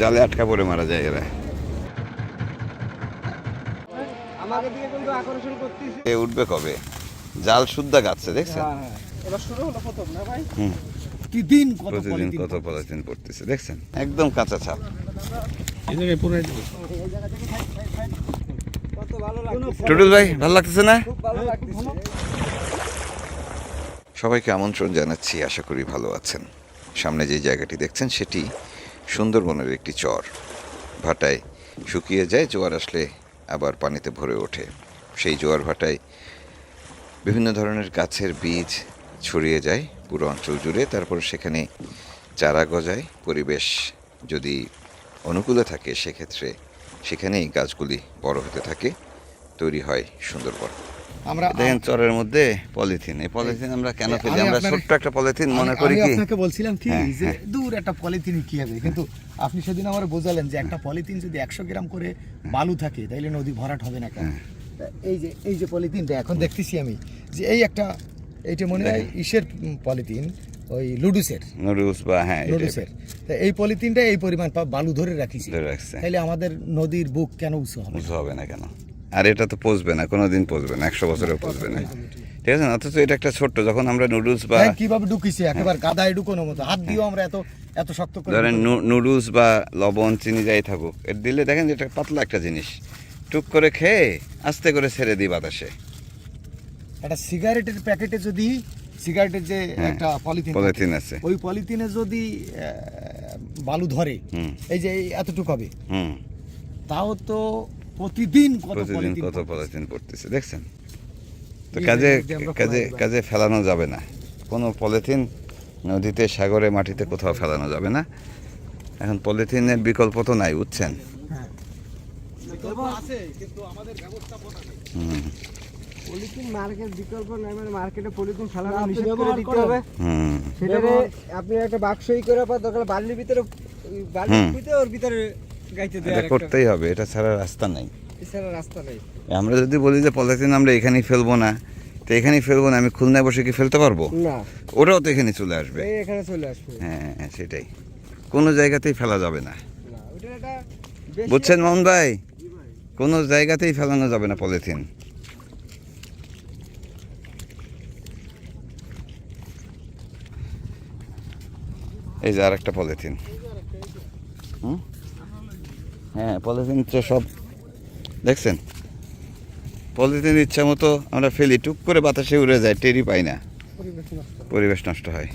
জালে আটকা পড়ে মারা যায় এরা। আমাকে দিকে কিন্তু আকর্ষণ করতেছে। এ উঠবে কবে? জাল শুদ্ধা গাচ্ছে দেখছেন? এবার শুরু হলো প্রথম না ভাই? হুম। প্রতিদিন কত পলিথিন পড়তেছে দেখছেন? একদম কাঁচা ছাপ ভালো টুটুল ভাই ভালো লাগতেছে না? খুব ভালো লাগতেছে। সবাইকে আমন্ত্রণ জানাচ্ছি আশা করি ভালো আছেন। সামনে যে জায়গাটি দেখছেন সেটি সুন্দরবনের একটি চর। ভাটায় শুকিয়ে যায়, জোয়ার আসলে আবার পানিতে ভরে ওঠে। সেই জোয়ার ভাটায় বিভিন্ন ধরনের গাছের বীজ ছড়িয়ে যায় পুরো অঞ্চল জুড়ে। তারপর সেখানে চারা গজায়। পরিবেশ যদি অনুকূলে থাকে, সেক্ষেত্রে সেখানেই গাছগুলি বড় হতে থাকে। তৈরি হয় সুন্দরবন। আমরা দেখেন চরের মধ্যে পলিথিন। এই পলিথিন আমরা কেন ফেলি? আমরা ছোট্ট একটা পলিথিন মনে করি কি? আপনাকে বলছিলাম কি হ্যাঁ, যে হ্যাঁ। দূর একটা পলিথিন কি হবে? কিন্তু আপনি সেদিন আমার বোঝালেন যে একটা পলিথিন যদি একশো গ্রাম করে বালু থাকে তাইলে নদী ভরাট হবে না কেন? হ্যাঁ। এই যে এই যে পলিথিনটা এখন দেখতেছি আমি যে এই একটা এইটা মনে হয় ইসের পলিথিন ওই লুডুসের। নুডলস বা হ্যাঁ লুডুসের। এই পলিথিনটা এই পরিমাণ বালু ধরে রাখিছি। রাখছে। আমাদের নদীর বুক কেন উঁচু হবে? উঁচু হবে না কেন? আর এটা তো পচবে না কোনোদিন পচবে না একশো বছরেও পচবে না। ঠিক আছে না? অথচ এটা একটা ছোট্ট যখন আমরা নুডলস বা হ্যাঁ, কীভাবে ঢুকিছে? একেবারে গাদায় ঢুকানোর মতো। হাত দিয়েও আমরা এত এত শক্ত করে ধরেন নুডলস বা লবণ চিনি যাই থাকুক এর দিলে দেখেন যে এটা পাতলা একটা জিনিস। টুক করে খেয়ে আস্তে করে ছেড়ে দিই বাতাসে। একটা সিগারেটের প্যাকেটে যদি সিগারেটের যে হ্যাঁ, একটা পলিথিন পলিথিন আছে। ওই পলিথিনে যদি বালু ধরে এই যে এতটুকু হবে। হুম। তাও তো প্রতিদিন প্রতিদিন পলিথিন কত পলিথিন পড়তেছে দেখছেন? তো কাজে এই যে আমরা কাজে কাজে ফেলানো যাবে না। কোনো পলিথিন নদীতে সাগরে মাটিতে কোথাও ফেলানো যাবে না। এখন পলিথিনের বিকল্প তো নাই বুঝছেন? হ্যাঁ। হুম। পলিথিন মার্কেট বিকল্প নাই মানে মার্কেটে পলিথিন ফেলানো নিষেধ করে দিতে হবে। সেটারে আপনি একটা বাক্সই করে পর দরকার বালির ভিতরে বালির ভিতরে ওর ভিতরে এটা করতেই হবে এটা ছাড়া রাস্তা নাই। রাস্তা আমরা যদি বলি যে পলিথিন আমরা এখানেই ফেলব না তো এখানেই ফেলব না আমি খুলনায় বসে কি ফেলতে পারব? না। ওরাও তো এখানে চলে আসবে। এখানে চলে আসবে। হ্যাঁ হ্যাঁ, সেটাই। কোনো জায়গাতেই ফেলা যাবে না। বুঝছেন মোহন ভাই? কোনো জায়গাতেই ফেলানো যাবে না পলিথিন। এই যে আর একটা পলিথিন। হুম? হ্যাঁ পলিথিন তো সব দেখছেন? পলিথিন ইচ্ছা মতো আমরা ফেলি টুক করে বাতাসে উড়ে যায় টেরি পাই না। পরিবেশ নষ্ট। হয়।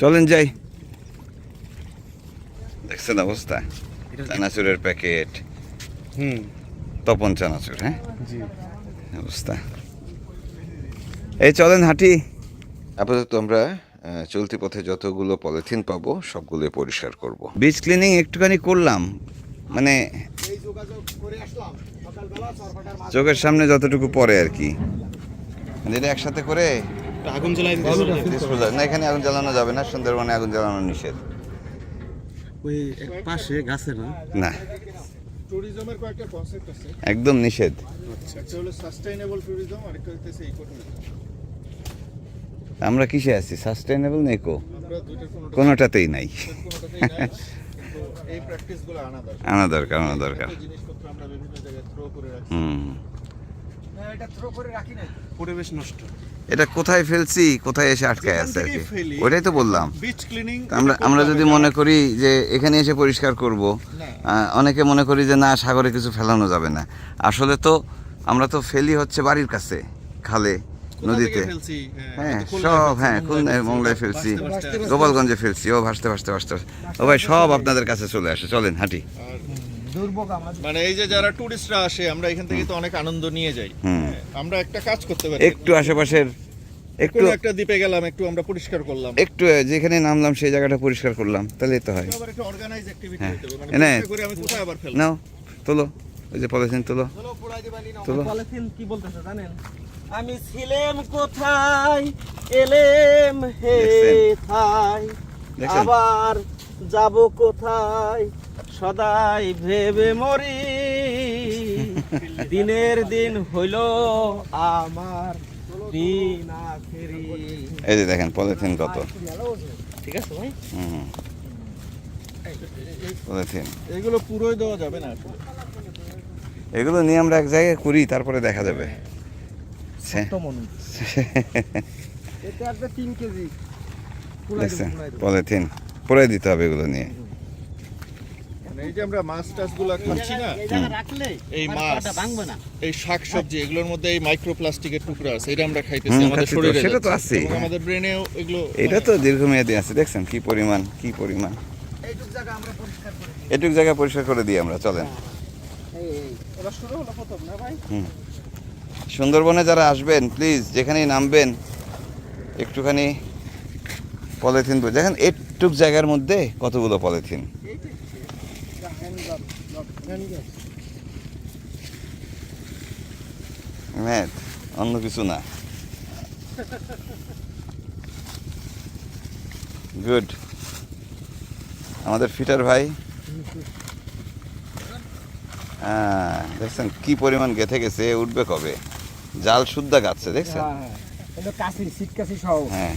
চলেন যাই। দেখছেন অবস্থা? চানাচুরের প্যাকেট। হুম। তপন চানাচুর হ্যাঁ? অবস্থা। এই চলেন হাঁটি। আপাতত আমরা চলতি পথে যতগুলো পলিথিন পাবো সবগুলো পরিষ্কার করব। বিচ ক্লিনিং একটুখানি করলাম। মানে এই যোগাযোগ করে আসলাম সকালবেলা চরপাটার মাঝে চোখের সামনে যতটুকু পড়ে আর কি। মানে একসাথে করে আগুন জ্বালাই না এখানে আগুন জ্বালানো যাবে না সুন্দরবনে আগুন জ্বালানো নিষেধ। ওই পাশে গাছে না? না। ট্যুরিজমের কয়েকটা কনসেপ্ট আছে। একদম নিষেধ। একটা হলো সাস্টেইনেবল ট্যুরিজম আরেকটা হচ্ছে ইকো ট্যুরিজম আমরা কিসে আছি? সাস্টেনেবল না ইকো কোনোটাতেই নাই। আনা দরকার আনা দরকার। হুম। এটা পরিবেশ নষ্ট। কোথায় ফেলছি কোথায় এসে আটকায় আছে আর কি? ওইটাই তো বললাম। আমরা আমরা যদি মনে করি যে এখানে এসে পরিষ্কার করব অনেকে মনে করি যে না সাগরে কিছু ফেলানো যাবে না। আসলে তো আমরা তো ফেলি হচ্ছে বাড়ির কাছে খালে। নদীতে। হ্যাঁ সব হ্যাঁ খুলনায় মংলায় ফেলছি। গোপালগঞ্জে ফেলছি ও ভাসতে ভাসতে ভাসতে ও ভাই সব আপনাদের কাছে চলে আসে চলেন হাঁটি। মানে এই যে যারা টুরিস্টরা আসে আমরা এখান থেকে তো অনেক আনন্দ নিয়ে যাই। হুম। আমরা একটা কাজ করতে পারি। একটু আশেপাশের একটু একটা দ্বীপে গেলাম একটু আমরা পরিষ্কার করলাম। একটু যেখানে নামলাম সেই জায়গাটা পরিষ্কার করলাম তাহলেই তো হয়। আবার একটা অর্গানাইজ অ্যাক্টিভিটি হ্যাঁ। হতে হবে মানে করে আমি কোথায় আবার ফেলব? নাও তোলো। ওই যে পলিথিন তোলো। তোলো। পলিথিন কি বলতেছে জানেন? আমি ছিলাম কোথায়? এলেম হে থাই। আবার যাব কোথায়? সদাই ভেবে মরি। দিনের দিন হইল আমার দিন আখেরি। এই যে দেখেন পলিথিন কত। ঠিক আছে ভাই? হুম। পলিথিন। এগুলো পুরোই দেওয়া যাবে না আসলে। এগুলো নিয়ে আমরা এক জায়গায় করি তারপরে দেখা যাবে। কেজি দেখছেন? পলিথিন। পরে দিতে হবে এগুলো নিয়ে। মানে এই যে আমরা মাছ টাছ খাচ্ছি না? এই জায়গা রাখলে এই মানে মাছ। এই শাক এগুলোর মধ্যে এই মাইক্রোপ্লাস্টিকের টুকরা আছে এটা আমরা খাইতেছি আমাদের শরীরে। সেটা তো হ্যাঁ। আমাদের ব্রেনেও এগুলো এটা তো দীর্ঘমেয়াদী আছে দেখছেন কি পরিমাণ কি পরিমাণ। এইটুক জায়গা আমরা পরিষ্কার করে এটুক জায়গা পরিষ্কার করে দিই আমরা চলেন এই এই এবার শুরু হলো প্রথম না ভাই সুন্দরবনে যারা আসবেন প্লিজ যেখানেই নামবেন, একটুখানি পলিথিন দেখেন একটুক জায়গার মধ্যে কতগুলো পলিথিন। অন্য কিছু না। গুড। আমাদের ফিটার ভাই হ্যাঁ দেখছেন কি পরিমাণ গেথে গেছে উঠবে কবে? জাল শুদ্ধা গাচ্ছে দেখছেন? হ্যাঁ হ্যাঁ। এটা কাশি সহ। হ্যাঁ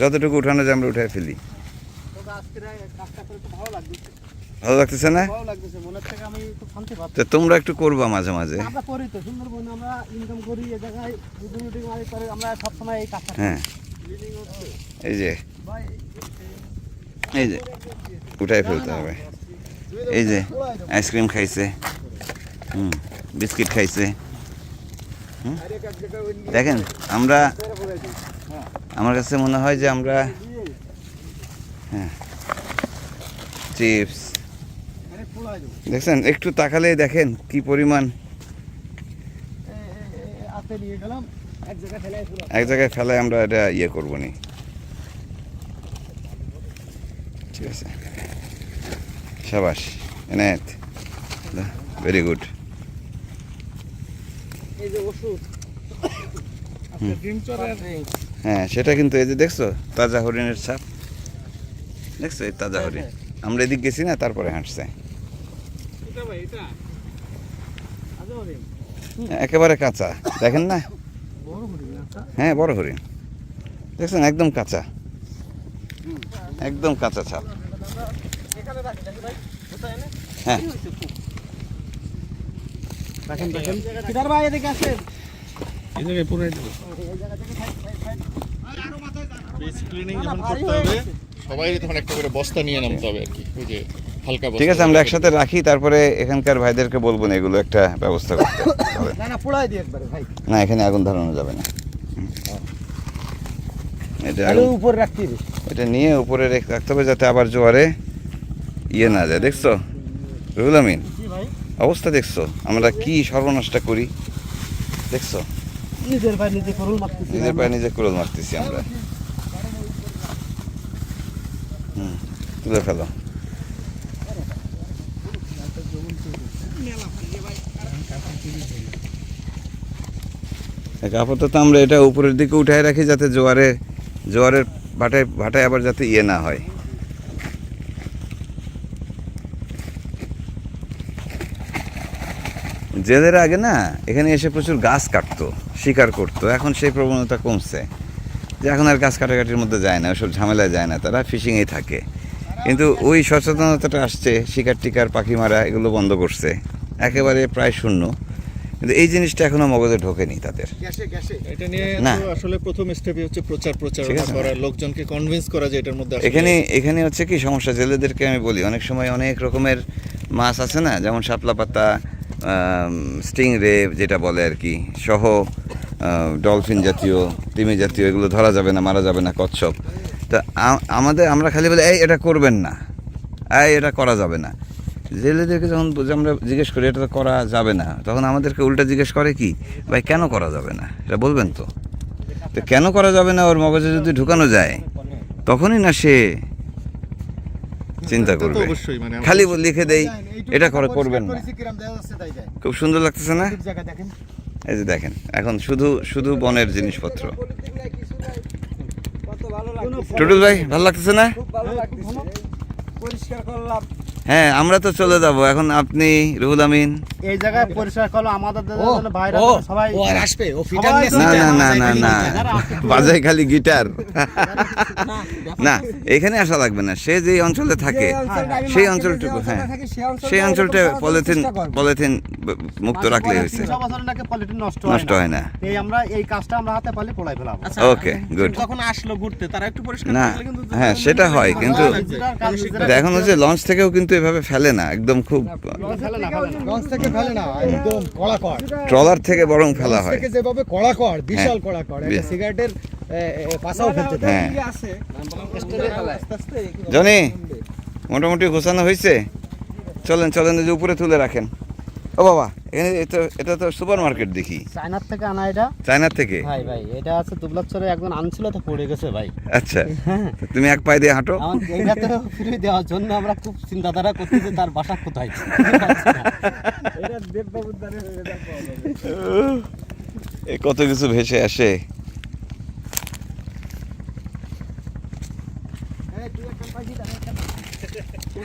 যতটুকু উঠানো যায় আমরা উঠে ফেলি। ভালো লাগতেছে। না? তো তোমরা একটু করবা মাঝে মাঝে। হ্যাঁ এই যে এই যে উঠাই ফেলতে হবে। এই যে আইসক্রিম খাইছে। হুম, বিস্কিট খাইছে? দেখেন, আমরা আমার কাছে মনে হয় যে আমরা হ্যাঁ। চিপস। দেখছেন, একটু তাকালেই দেখেন কি পরিমাণ এক জায়গায় ফেলায় আমরা এটা ইয়ে করব নি। ঠিক আছে। সাবাস, এনায়েত। ভেরি গুড এই যে ওষুধ। হ্যাঁ সেটা কিন্তু এই যে দেখছ তাজা হরিণের ছাপ। দেখছ এই তাজা হরিণ। আমরা এদিক গেছি না তারপরে হাঁটছে। হরিণ? একেবারে কাঁচা। দেখেন না? হ্যাঁ বড় হরিণ। দেখছেন একদম কাঁচা। একদম কাঁচা ছাপ। হ্যাঁ। দেখেন দেখেন কিদার ভাই এদিকে আসেন। এই জায়গায় পুরাই দেবো ক্লিনিং যখন করতে হবে সবাই তখন একটা করে বস্তা নিয়ে নামতে হবে আর কি ওই যে হালকা ঠিক আছে আমরা একসাথে রাখি তারপরে এখানকার ভাইদেরকে বলব না এগুলো একটা ব্যবস্থা করতে। হবে। না না পোড়াই দিই একবারে ভাই। না এখানে আগুন ধরানো যাবে না। এটা উপর রাখতে হবে। এটা নিয়ে উপরে রেখে রাখতে হবে যাতে আবার জোয়ারে ইয়ে না যায় দেখছ? রুহুল আমিন। অবস্থা দেখছ? আমরা কি সর্বনাশটা করি? দেখছ? নিজের ভাই নিজে করুন মারতেছি নিজের পায়ে নিজে কুড়োল মারতেছি আমরা। হুম তুলে ফেলো। আপাতত আমরা এটা উপরের দিকে উঠায় রাখি যাতে জোয়ারে জোয়ারের ভাটায় ভাটায় আবার যাতে ইয়ে না হয়। জেলের আগে না এখানে এসে প্রচুর গাছ কাটতো শিকার করতো। এখন সেই প্রবণতা কমছে যে এখন আর গাছ কাটাকাটির মধ্যে যায় না ওসব ঝামেলায় যায় না তারা ফিশিংয়েই থাকে। কিন্তু ওই সচেতনতাটা আসছে শিকার টিকার পাখি মারা এগুলো বন্ধ করছে। একেবারে প্রায় শূন্য। কিন্তু এই জিনিসটা এখনও মগজে ঢোকেনি তাদের। এটা নিয়ে না। আসলে প্রথম স্টেপে হচ্ছে প্রচার করা লোকজনকে কনভিন্স করা যে এটার মধ্যে এখানে এখানে হচ্ছে কি সমস্যা জেলেদেরকে আমি বলি অনেক সময় অনেক রকমের মাছ আছে না যেমন শাপলা পাতা স্টিং রে যেটা বলে আর কি সহ ডলফিন জাতীয় তিমি জাতীয় এগুলো ধরা যাবে না মারা যাবে না কচ্ছপ। তা আমাদের আমরা খালি বলে এই এটা করবেন না। এই এটা করা যাবে না। জেলেদেরকে যখন বুঝ- আমরা জিজ্ঞেস করি এটা তো করা যাবে না। তখন আমাদেরকে উল্টা জিজ্ঞেস করে কি ভাই কেন করা যাবে না? এটা বলবেন তো। তো কেন করা যাবে না? ওর মগজে যদি ঢুকানো যায় তখনই না সে চিন্তা করবে। মানে খালি লিখে দেই এটা করে করবেন না। খুব সুন্দর লাগতেছে না? ঠিক জায়গা দেখেন। এই যে দেখেন এখন শুধু শুধু বনের জিনিসপত্র। টুটুল ভাই ভালো লাগতেছে না? খুব ভালো লাগতেছে। পরিষ্কার করলাম। হ্যাঁ আমরা তো চলে যাব। এখন আপনি রুহুল আমিন। এই জায়গায় পরিষ্কার করল আমাদের ভাইরা সবাই ও আর আসবে ও ফিটার না না না না এখানে না। বাজায় খালি গিটার। না এখানে আসা লাগবে না। সে যে অঞ্চলে থাকে সেই অঞ্চলটুকু হ্যাঁ। সেই অঞ্চলটা পলিথিন পলিথিন মুক্ত রাখলে হয়েছে। নষ্ট নষ্ট হয় না। এই আমরা এই কাজটা আমরা হাতে পারলে ফেলাবো। আচ্ছা, Okay, good. যখন আসলো ঘুরতে তারা একটু পরিষ্কার না হ্যাঁ সেটা হয় কিন্তু এখন হচ্ছে লঞ্চ থেকেও কিন্তু এভাবে ফেলে না একদম খুব ফেলে ফেলে না লঞ্চ থেকে ফেলে না একদম কড়া কর ট্রলার থেকে বরং ফেলা হয়। যেভাবে কড়াকড় বিশাল কড়াকড় একটা সিগারেটের পাশাও ফেলতে হ্যাঁ জনি মোটামুটি ঘোষণা হয়েছে? চলেন চলেন যে উপরে তুলে রাখেন। ও বাবা। এখানে এটা এটা তো সুপার মার্কেট দেখি। চায়নার থেকে আনা এটা? চায়নার থেকে? ভাই ভাই এটা আছে দুবলাচ্ছরে একজন আনছিল তো পড়ে গেছে ভাই। আচ্ছা। তুমি এক পায়ে দিয়ে হাঁটো। আমার এইটা তো ফ্রি দেওয়ার জন্য আমরা খুব চিন্তাধারা করতেছি তার বাসা কোথায়? এটা দেববাবুর দ্বারে হয়ে কত কিছু ভেসে আসে ভাই এই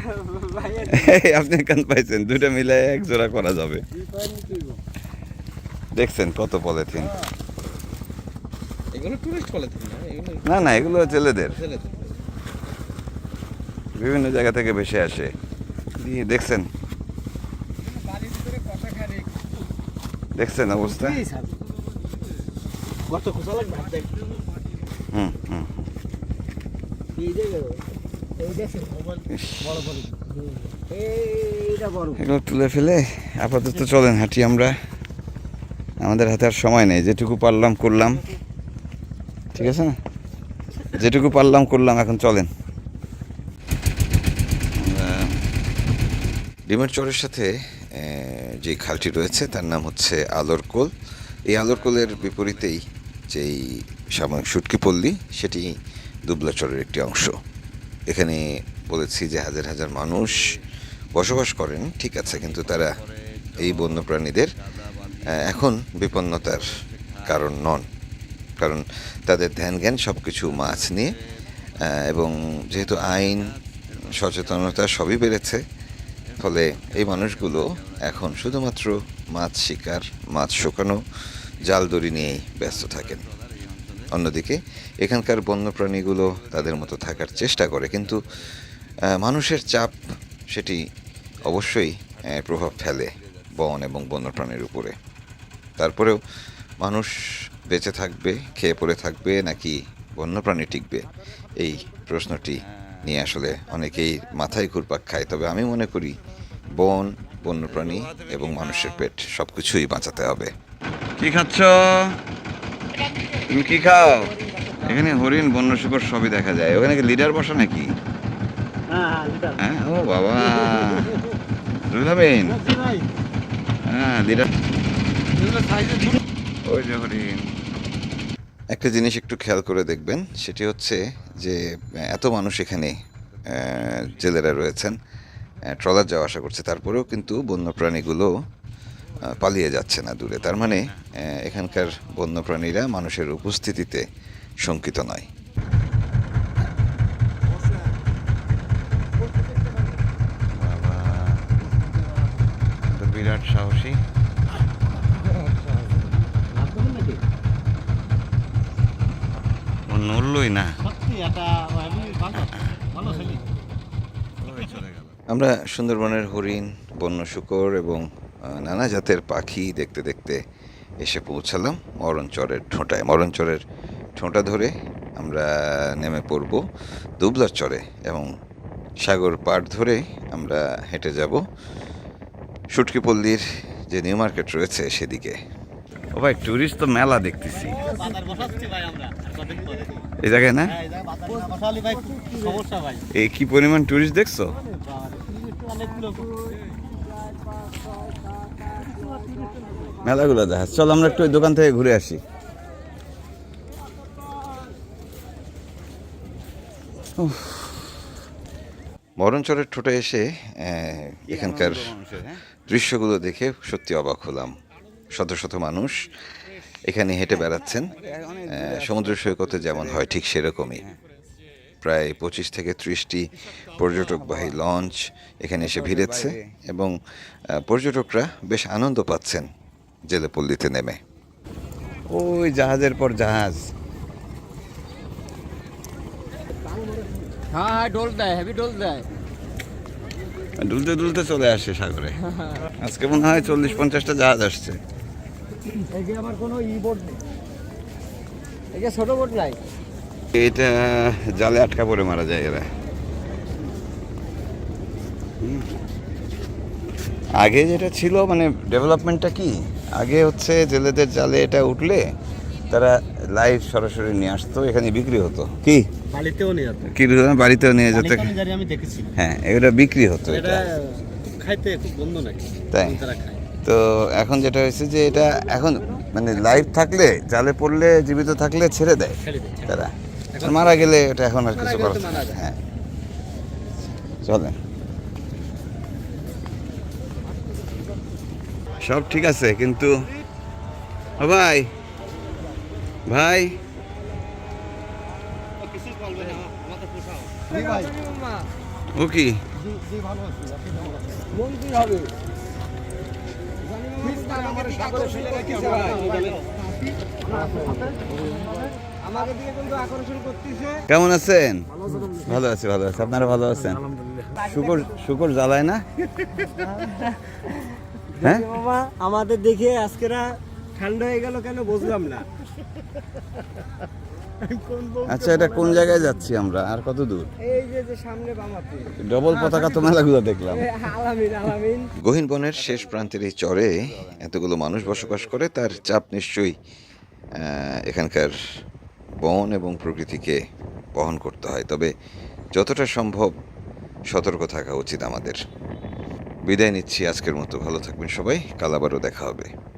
আপনি কান পাইছেন? দুটো মিলে এক জোড়া করা যাবে। দেখছেন কত পলিথিন। না? না না এগুলো ছেলেদের বিভিন্ন জায়গা থেকে ভেসে আসে। দিয়ে দেখছেন। দেখছেন অবস্থা? হুম হুম এগুলো তুলে ফেলে আপাতত চলেন হাঁটি আমরা। আমাদের হাতে আর সময় নেই, যেটুকু পারলাম করলাম। ঠিক আছে? না যেটুকু পারলাম করলাম, এখন চলেন। ডিমের চরের সাথে যে খালটি রয়েছে, তার নাম হচ্ছে আলোর কোল। এই আলোর কোলের বিপরীতেই যেই সাময়িক সুটকি পল্লী, সেটি দুবলা চরের একটি অংশ। এখানে বলেছি যে হাজার হাজার মানুষ বসবাস করেন, ঠিক আছে, কিন্তু তারা এই বন্যপ্রাণীদের এখন বিপন্নতার কারণ নন। কারণ তাদের ধ্যান জ্ঞান সব কিছু মাছ নিয়ে এবং যেহেতু আইন, সচেতনতা সবই বেড়েছে, ফলে এই মানুষগুলো এখন শুধুমাত্র মাছ শিকার, মাছ শুকানো, জাল দড়ি নিয়েই ব্যস্ত থাকেন। অন্যদিকে, এখানকার বন্যপ্রাণীগুলো তাদের মতো থাকার চেষ্টা করে। কিন্তু মানুষের চাপ, সেটি অবশ্যই প্রভাব ফেলে বন এবং বন্যপ্রাণীর উপরে। তারপরেও মানুষ বেঁচে থাকবে, খেয়ে পড়ে থাকবে, নাকি বন্যপ্রাণী টিকবে? এই প্রশ্নটি নিয়ে আসলে অনেকেই মাথায় ঘুরপাক খায়। তবে আমি মনে করি, বন, বন্যপ্রাণী এবং মানুষের পেট সব কিছুই বাঁচাতে হবে। কি খাচ্ছ? তুমি কি খাও? এখানে হরিণ বন্য শুকর সবই দেখা যায়। ওখানে কি লিডার বসা নাকি? হ্যাঁ হ্যাঁ হ্যাঁ? ও বাবা। হ্যাঁ লিডার। ওই যে হরিণ। একটা জিনিস একটু খেয়াল করে দেখবেন সেটি হচ্ছে যে এত মানুষ এখানে জেলেরা রয়েছেন। ট্রলার যাওয়া আসা করছে। তারপরেও কিন্তু বন্যপ্রাণীগুলো পালিয়ে যাচ্ছে না দূরে। তার মানে এখানকার বন্যপ্রাণীরা মানুষের উপস্থিতিতে শঙ্কিত নয়। বিরাট সাহসী। নড়লই না। সত্যি এটা আমি ভালো ভালো ছেলে আমরা সুন্দরবনের হরিণ বন্য শুকর এবং নানা জাতের পাখি দেখতে দেখতে এসে পৌঁছালাম মরণচরের ঠোঁটায়। মরণচরের ঠোঁটা ধরে আমরা নেমে পড়ব দুবলার চরে এবং সাগর পাড় ধরে আমরা হেঁটে যাব সুটকিপল্লির যে নিউ মার্কেট রয়েছে সেদিকে। ও ভাই ট্যুরিস্ট তো মেলা দেখতেছি। বাজার বসাচ্ছি ভাই আমরা কদিন পরে এই জায়গায় না এই কি পরিমাণ ট্যুরিস্ট দেখছ? মেলাগুলো দেখা চল আমরা একটু ওই দোকান থেকে ঘুরে আসি। মরণচরের ঠোঁটে এসে এখানকার দৃশ্যগুলো দেখে সত্যি অবাক হলাম। শত শত মানুষ এখানে হেঁটে বেড়াচ্ছেন। সমুদ্র সৈকতে যেমন হয় ঠিক সেরকমই। প্রায় পঁচিশ থেকে ত্রিশটি পর্যটকবাহী লঞ্চ এখানে এসে ভিড়েছে এবং পর্যটকরা বেশ আনন্দ পাচ্ছেন জেলেপল্লিতে নেমে। ওই জাহাজের পর জাহাজ। হ্যাঁ হ্যাঁ ডোল দেয় হেভি ডোল দেয়। দুলতে দুলতে চলে আসে সাগরে। আজকে মনে হয় চল্লিশ পঞ্চাশটা জাহাজ আসছে। এই যে আমার কোনো ই বোর্ড নেই। এই যে ছোট বোট নাই। এটা জালে আটকা পড়ে মারা যায় এরা। আগে যেটা ছিল মানে ডেভেলপমেন্টটা কি? আগে হচ্ছে জেলেদের জালে এটা উঠলে তারা লাইভ সরাসরি নিয়ে আসতো এখানে বিক্রি হতো। কি? বাড়িতেও নিয়ে যেত। কি বাড়িতেও নিয়ে যেত। আমি দেখেছি। হ্যাঁ এটা বিক্রি হতো এটা। খাইতে খুব বন্ধ নাকি? তাই। তো এখন যেটা হয়েছে যে এটা এখন মানে লাইভ থাকলে জালে পড়লে জীবিত থাকলে ছেড়ে দেয় তারা। মারা গেলে এটা এখন আর কিছু করার। হ্যাঁ। চলেন। সব ঠিক আছে কিন্তু ও ভাই ভাই। ও কি? আমাকে কেমন আছেন? ভালো আছি ভালো আছি। আপনারা ভালো আছেন? শুকর শুকর জ্বালায় না? হ্যাঁ? বাবা আমাদের দেখে আজকেরা ঠান্ডা হয়ে গেল কেন বুঝলাম না। আচ্ছা এটা কোন জায়গায় যাচ্ছি আমরা? আর কত দূর? এই যে যে সামনে বামাতে। ডবল পতাকা তো মেলাগুলো দেখলাম। আলামিন আলামিন। গহীন বনের শেষ প্রান্তের এই চরে এতগুলো মানুষ বসবাস করে তার চাপ নিশ্চয়ই এখানকার বন এবং প্রকৃতিকে বহন করতে হয়। তবে যতটা সম্ভব সতর্ক থাকা উচিত আমাদের। বিদায় নিচ্ছি আজকের মতো। ভালো থাকবেন সবাই। কাল আবারও দেখা হবে।